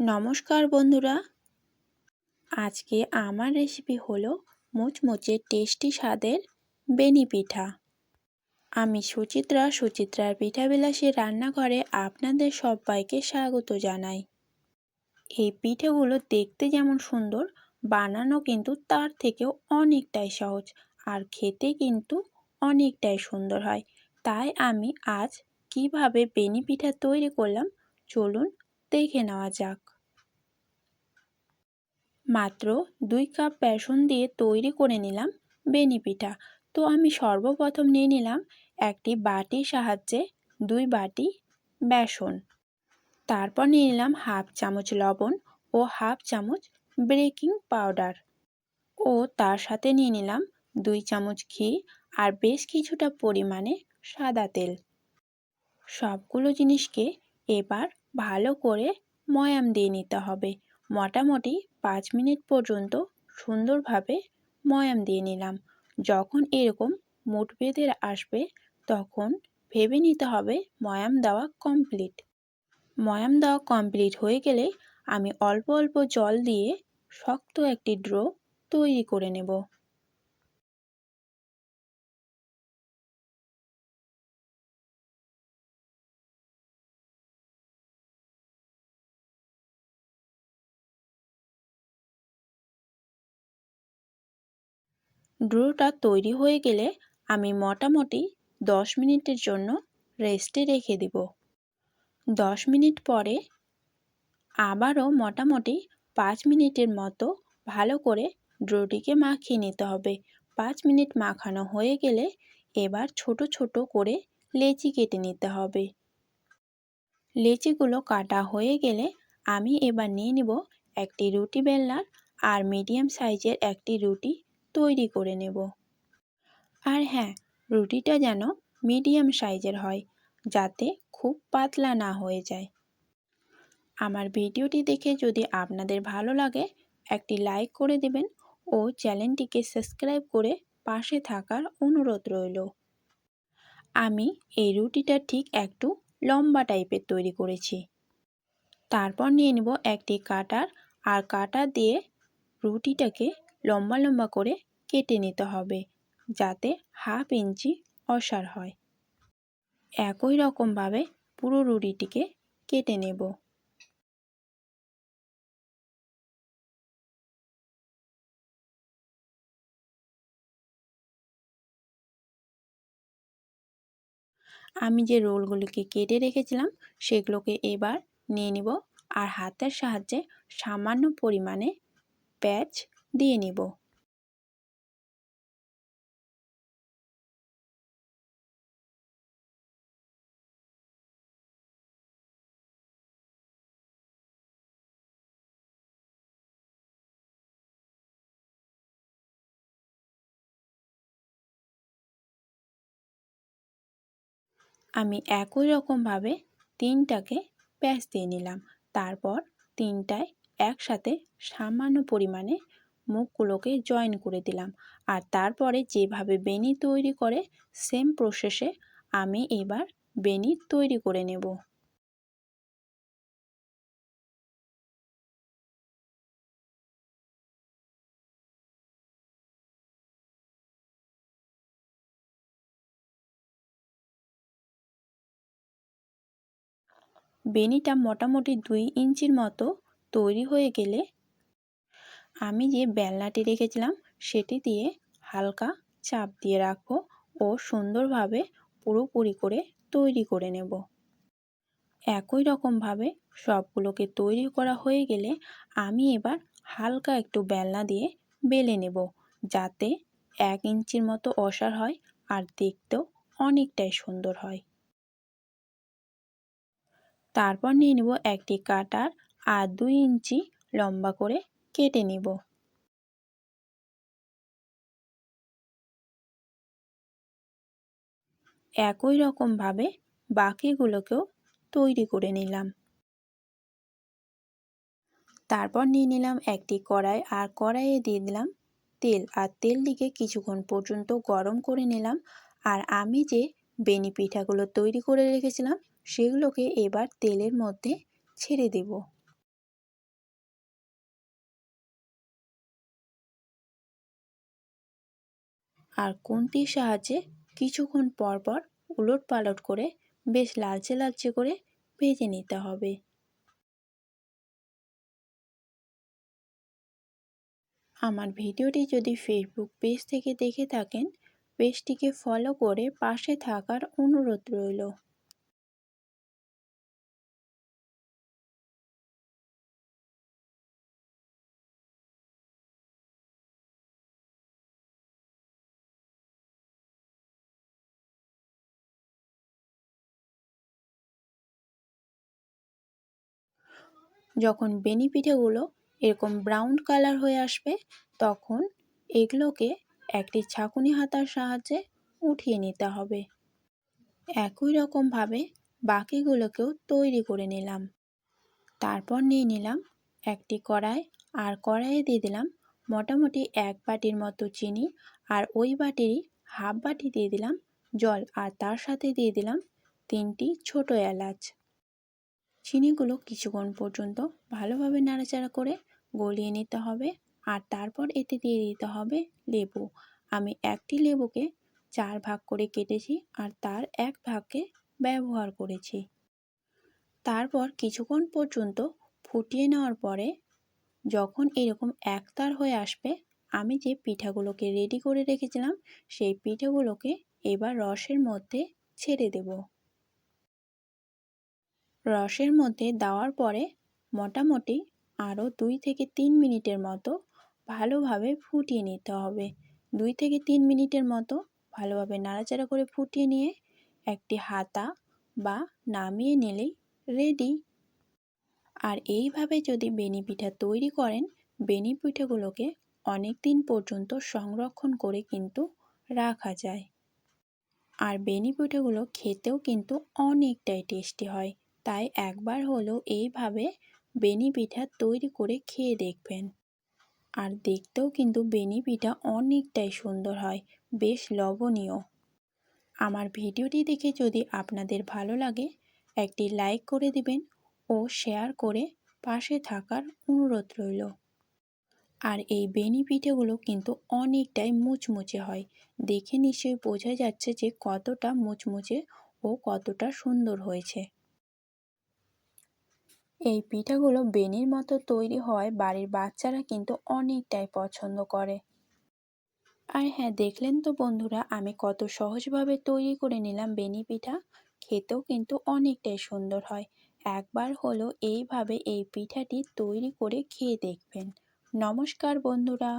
নমস্কার বন্ধুরা। আজকে আমার রেসিপি হলো মুচমুচে টেস্টি স্বাদের বেনি পিঠা। আমি সুচিত্রা সুচিত্রার পিঠা বিলাসী রান্নাঘরে আপনাদের সবাইকে স্বাগত জানাই। এই পিঠেগুলো দেখতে যেমন সুন্দর, বানানো কিন্তু তার থেকেও অনেকটাই সহজ আর খেতে কিন্তু অনেকটাই সুন্দর হয়। তাই আমি আজ কীভাবে বেনি পিঠা তৈরি করলাম, চলুন দেখে নেওয়া যাক। মাত্র দুই কাপ বেসন দিয়ে তৈরি করে নিলাম বেনি পিঠা। তো আমি সর্বপ্রথম নিয়ে নিলাম একটি বাটির সাহায্যে দুই বাটি বেসন। তারপর নিয়ে নিলাম হাফ চামচ লবণ ও হাফ চামচ বেকিং পাউডার। ও তার সাথে নিয়ে নিলাম দুই চামচ ঘি আর বেশ কিছুটা পরিমাণে সাদা তেল। সবগুলো জিনিসকে এবার ভালো করে ময়াম দিয়ে নিতে হবে। মোটামুটি পাঁচ মিনিট পর্যন্ত সুন্দরভাবে ময়াম দিয়ে নিলাম। যখন এরকম মুঠ বেঁধে আসবে, তখন ভেবে নিতে হবে ময়াম দেওয়া কমপ্লিট ময়াম দেওয়া কমপ্লিট হয়ে গেলে আমি অল্প অল্প জল দিয়ে শক্ত একটি ড্রো তৈরি করে নেব। ড্রোটা তৈরি হয়ে গেলে আমি মোটামুটি দশ মিনিটের জন্য রেস্টে রেখে দেব। দশ মিনিট পরে আবারও মোটামুটি পাঁচ মিনিটের মতো ভালো করে ড্রোটিকে মাখিয়ে নিতে হবে। পাঁচ মিনিট মাখানো হয়ে গেলে এবার ছোট ছোট করে লেচি কেটে নিতে হবে। লেচিগুলো কাটা হয়ে গেলে আমি এবার নিয়ে নিব একটি রুটি বেলনার আর মিডিয়াম সাইজের একটি রুটি তৈরি করে নেব। আর হ্যাঁ রুটিটা যেন মিডিয়াম সাইজের হয়, যাতে খুব পাতলা না হয়ে যায়। আমার ভিডিওটি দেখে যদি আপনাদের ভালো লাগে, একটি লাইক করে দেবেন ও চ্যানেলটিকে সাবস্ক্রাইব করে পাশে থাকার অনুরোধ রইল। আমি এই রুটিটা ঠিক একটু লম্বা টাইপের তৈরি করেছি। তারপর নিয়ে নেব একটি কাটার আর কাটার দিয়ে রুটিটাকে লম্বা লম্বা করে কেটে নিতে হবে, যাতে হাফ ইঞ্চি অসার হয়। একই রকমভাবে পুরো রুটিটিকে কেটে নেব। আমি যে রোলগুলিকে কেটে রেখেছিলাম, সেগুলোকে এবার নিয়ে নিব, আর হাতের সাহায্যে সামান্য পরিমাণে প্যাচ দিয়ে নিব। আমি একই রকমভাবে তিনটাকে প্যাঁচ দিয়ে নিলাম। তারপর তিনটায় একসাথে সামান্য পরিমাণে মুখগুলোকে জয়েন করে দিলাম। আর তারপরে যেভাবে বেনি তৈরি করে সেম প্রসেসে আমি এবার বেনি তৈরি করে নেব। বেনিটা মোটামুটি দুই ইঞ্চির মতো তৈরি হয়ে গেলে আমি যে বেলনাটি রেখেছিলাম, সেটি দিয়ে হালকা চাপ দিয়ে রাখব ও সুন্দরভাবে পুরোপুরি করে তৈরি করে নেব। একই রকমভাবে সবগুলোকে তৈরি করা হয়ে গেলে আমি এবার হালকা একটু বেলনা দিয়ে বেলে নেব, যাতে এক ইঞ্চির মতো অসার হয় আর দেখতেও অনেকটাই সুন্দর হয়। তারপর নিয়ে নেব একটি কাটার আর দুই ইঞ্চি লম্বা করে কেটে নিব। একই রকমভাবে বাকিগুলোকেও তৈরি করে নিলাম। তারপর নিয়ে নিলাম একটি কড়াই আর কড়াইয়ে দিয়ে দিলাম তেল। আর তেল দিকে কিছুক্ষণ পর্যন্ত গরম করে নিলাম। আর আমি যে বেনি পিঠাগুলো তৈরি করে রেখেছিলাম, সেগুলোকে এবার তেলের মধ্যে ছেড়ে দেব। আর খুন্তির সাহায্যে কিছুক্ষণ পর পর উলট পালট করে বেশ লালচে লালচে করে ভেজে নিতে হবে। আমার ভিডিওটি যদি ফেসবুক পেজ থেকে দেখে থাকেন পেজটিকে ফলো করে পাশে থাকার অনুরোধ রইল। যখন বেনি পিঠেগুলো এরকম ব্রাউন কালার হয়ে আসবে, তখন এগুলোকে একটি ছাঁকুনি হাতার সাহায্যে উঠিয়ে নিতে হবে। একই রকমভাবে বাকিগুলোকেও তৈরি করে নিলাম। তারপর নিয়ে নিলাম একটি কড়াই, আর কড়াইয়ে দিয়ে দিলাম মোটামুটি এক বাটির মতো চিনি, আর ওই বাটিরই হাফ বাটি দিয়ে দিলাম জল, আর তার সাথে দিয়ে দিলাম তিনটি ছোট এলাচ। চিনিগুলো কিছুক্ষণ পর্যন্ত ভালোভাবে নাড়াচাড়া করে গলিয়ে নিতে হবে আর তারপর এতে দিয়ে দিতে হবে লেবু। আমি একটি লেবুকে চার ভাগ করে কেটেছি আর তার এক ভাগকে ব্যবহার করেছি। তারপর কিছুক্ষণ পর্যন্ত ফুটিয়ে নেওয়ার পরে যখন এরকম একতার হয়ে আসবে, আমি যে পিঠাগুলোকে রেডি করে রেখেছিলাম, সেই পিঠেগুলোকে এবার রসের মধ্যে ছেড়ে দেব। রসের মধ্যে দেওয়ার পরে মোটামুটি আরও দুই থেকে তিন মিনিটের মতো ভালোভাবে ফুটিয়ে নিতে হবে। দুই থেকে তিন মিনিটের মতো ভালোভাবে নাড়াচাড়া করে ফুটিয়ে নিয়ে একটি হাতা বা নামিয়ে নিলেই রেডি আর এইভাবে যদি বেনি পিঠা তৈরি করেন, বেনি পিঠাগুলোকে অনেক দিন পর্যন্ত সংরক্ষণ করে কিন্তু রাখা যায়। আর বেনি পিঠাগুলো খেতেও কিন্তু অনেকটাই টেস্টি হয়। তাই একবার হলেও এইভাবে বেনি পিঠা তৈরি করে খেয়ে দেখবেন। আর দেখতেও কিন্তু বেনি পিঠা অনেকটাই সুন্দর হয়, বেশ লবণীয় আমার ভিডিওটি দেখে যদি আপনাদের ভালো লাগে, একটি লাইক করে দিবেন ও শেয়ার করে পাশে থাকার অনুরোধ রইল। আর এই বেনি পিঠেগুলো কিন্তু অনেকটাই মুচমুচে হয়। দেখে নিশ্চয়ই বোঝা যাচ্ছে যে কতটা মুচমুচে ও কতটা সুন্দর হয়েছে। এই পিঠাগুলো বেনির মতো তৈরি হয় বাড়ির বাচ্চারা কিন্তু অনেকটাই পছন্দ করে। আর হ্যাঁ দেখলেন তো বন্ধুরা, আমি কত সহজভাবে তৈরি করে নিলাম বেনি পিঠা। খেতেও কিন্তু অনেকটাই সুন্দর হয়। একবার হলো এইভাবে এই পিঠাটি তৈরি করে খেয়ে দেখবেন। নমস্কার বন্ধুরা।